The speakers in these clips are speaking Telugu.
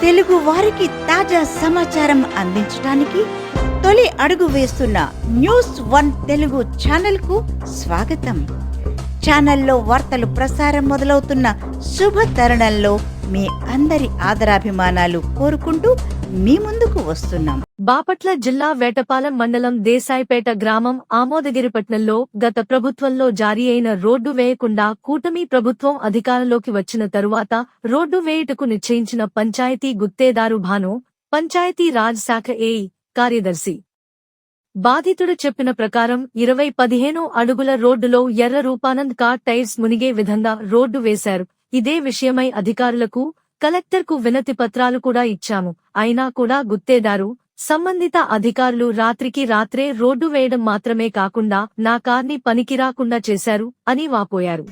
తెలుగు వారికి తాజా సమాచారం అందించడానికి తొలి అడుగు వేస్తున్న న్యూస్ వన్ తెలుగు ఛానల్కు స్వాగతం. ఛానల్లో వార్తలు ప్రసారం మొదలవుతున్న శుభ తరుణంలో మీ అందరి ఆదరాభిమానాలు కోరుకుంటూ మీ ముందుకు వస్తున్నాం. బాపట్ల జిల్లా వేటపాలెం మండలం దేశాయిపేట గ్రామం ఆమోదగిరిపట్నంలో గత ప్రభుత్వంలో జారీ అయిన రోడ్డు వేయకుండా కూటమి ప్రభుత్వం అధికారంలోకి వచ్చిన తరువాత రోడ్డు వేయుటకు నిశ్చయించిన పంచాయతీ గుత్తేదారు భాను పంచాయతీ రాజ్ శాఖ ఏఈ కార్యదర్శి. బాధితుడు చెప్పిన ప్రకారం ఇరవై పదిహేను అడుగుల రోడ్డులో ఎర్ర రూపానంద్ కార్ టైర్స్ మునిగే విధంగా రోడ్డు వేశారు. ఇదే విషయమై అధికారులకు కలెక్టర్కు వినతి పత్రాలు కూడా ఇచ్చాము. అయినా కూడా గుత్తేదారు సంబంధిత అధికారులు రాత్రికి రాత్రే రోడ్డు వేయడం మాత్రమే కాకుండా నా కార్ని పనికిరాకుండా చేశారు అని వాపోయారు.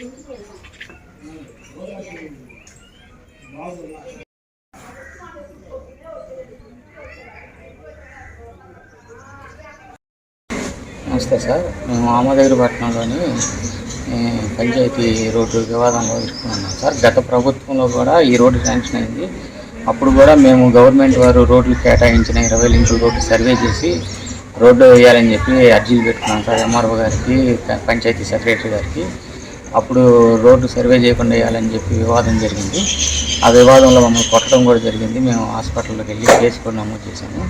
నమస్తే సార్. మేము ఆమోదగిరిపట్నంలోని పట్టణంలోని పంచాయతీ రోడ్డు వివాదంలో ఇరుక్కున్నాం సార్. గత ప్రభుత్వంలో కూడా ఈ రోడ్డు శాంక్షన్ అయింది. అప్పుడు కూడా మేము గవర్నమెంట్ వారు రోడ్లు కేటాయించిన ఇరవై లింకుల రోడ్డు సర్వే చేసి రోడ్డు వేయాలని చెప్పి అర్జీలు పెట్టుకున్నాం సార్. ఎంఆర్ఓ గారికి పంచాయతీ సెక్రటరీ గారికి. అప్పుడు రోడ్డు సర్వే చేయకుండా వేయాలని చెప్పి వివాదం జరిగింది. ఆ వివాదంలో మమ్మల్ని కొట్టడం కూడా జరిగింది. మేము హాస్పిటల్లోకి వెళ్ళి కేసు కూడా నమోదు చేశాము.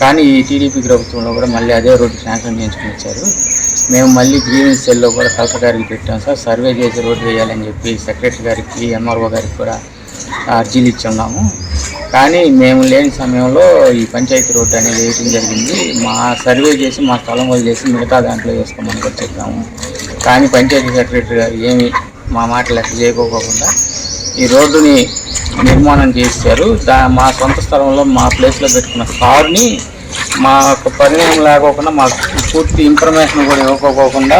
కానీ ఈ టీడీపీ ప్రభుత్వంలో కూడా మళ్ళీ అదే రోడ్డు శాంక్షన్ చేయించుకుని వచ్చారు. మేము మళ్ళీ గ్రీవెన్స్ సెల్లో కూడా కలెక్టర్ గారికి పెట్టాం. సార్ సర్వే చేసి రోడ్డు వేయాలని చెప్పి సెక్రటరీ గారికి ఎంఆర్ఓ గారికి కూడా అర్జీలు ఇచ్చున్నాము. కానీ మేము లేని సమయంలో ఈ పంచాయతీ రోడ్డు అనేది వేయడం జరిగింది. మా సర్వే చేసి మా స్థలం వదిలేసి మిగతా దాంట్లో వేసుకోమని కూడా చెప్పాము. కానీ పంచాయతీ సెక్రటరీ గారు ఏమి మా మాట లెక్క చేయకోకుండా ఈ రోడ్డుని నిర్మాణం చేశారు. దా మా సొంత స్థలంలో మా ప్లేస్లో పెట్టుకున్న కారుని మాకు పరిణామం లేకోకుండా మాకు పూర్తి ఇన్ఫర్మేషన్ కూడా ఇవ్వకోకుండా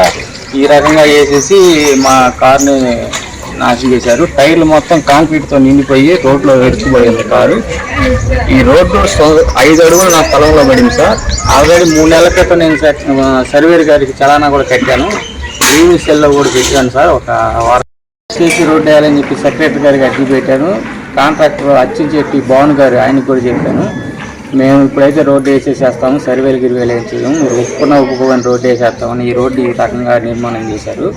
ఈ రకంగా వేసేసి మా కార్ని నాశనం చేశారు. టైర్లు మొత్తం కాంక్రీట్తో నిండిపోయి రోడ్లో ఎరుకుపోయింది కారు. ఈ రోడ్డు ఐదు అడుగులు నా స్థలంలో పడింది సార్. ఆల్రెడీ మూడు నెలల క్రితం నేను సర్వేర్ గారికి చలానా కూడా కట్టాను. ప్రీవియస్ సెల్లో కూడా పెట్టాను సార్. ఒక వారం రోడ్డు వేయాలని చెప్పి సెక్రటరీ గారికి అడ్డు పెట్టాను. కాంట్రాక్టర్ అచ్చించెట్టి భవన్ గారు ఆయనకు కూడా చెప్పాను. మేము ఇప్పుడైతే రోడ్డు వేసేసేస్తాము సర్వేలు గిరివేలు ఏం చేయము. మీరు ఒప్పుకున్న ఒప్పుకోని రోడ్డు వేసేస్తామని ఈ రోడ్డు ఈ రకంగా నిర్మాణం చేశారు.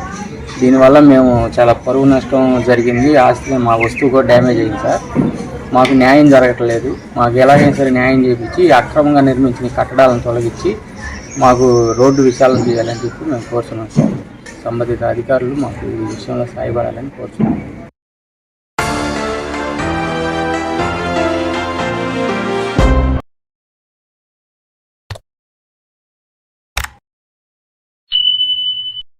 దీనివల్ల మేము చాలా పరువు నష్టం జరిగింది. ఆస్తి మా వస్తువు కూడా డ్యామేజ్ అయింది సార్. మాకు న్యాయం జరగట్లేదు. మాకు ఎలాగైనా సరే న్యాయం చేయించి అక్రమంగా నిర్మించిన కట్టడాలను తొలగించి మాకు రోడ్డు విశాలం చేయాలని చెప్పి మేము కోరుతున్నాం సార్. సంబంధిత అధికారులు మాకు ఈ విషయంలో సాయపడాలని కోరుతున్నాను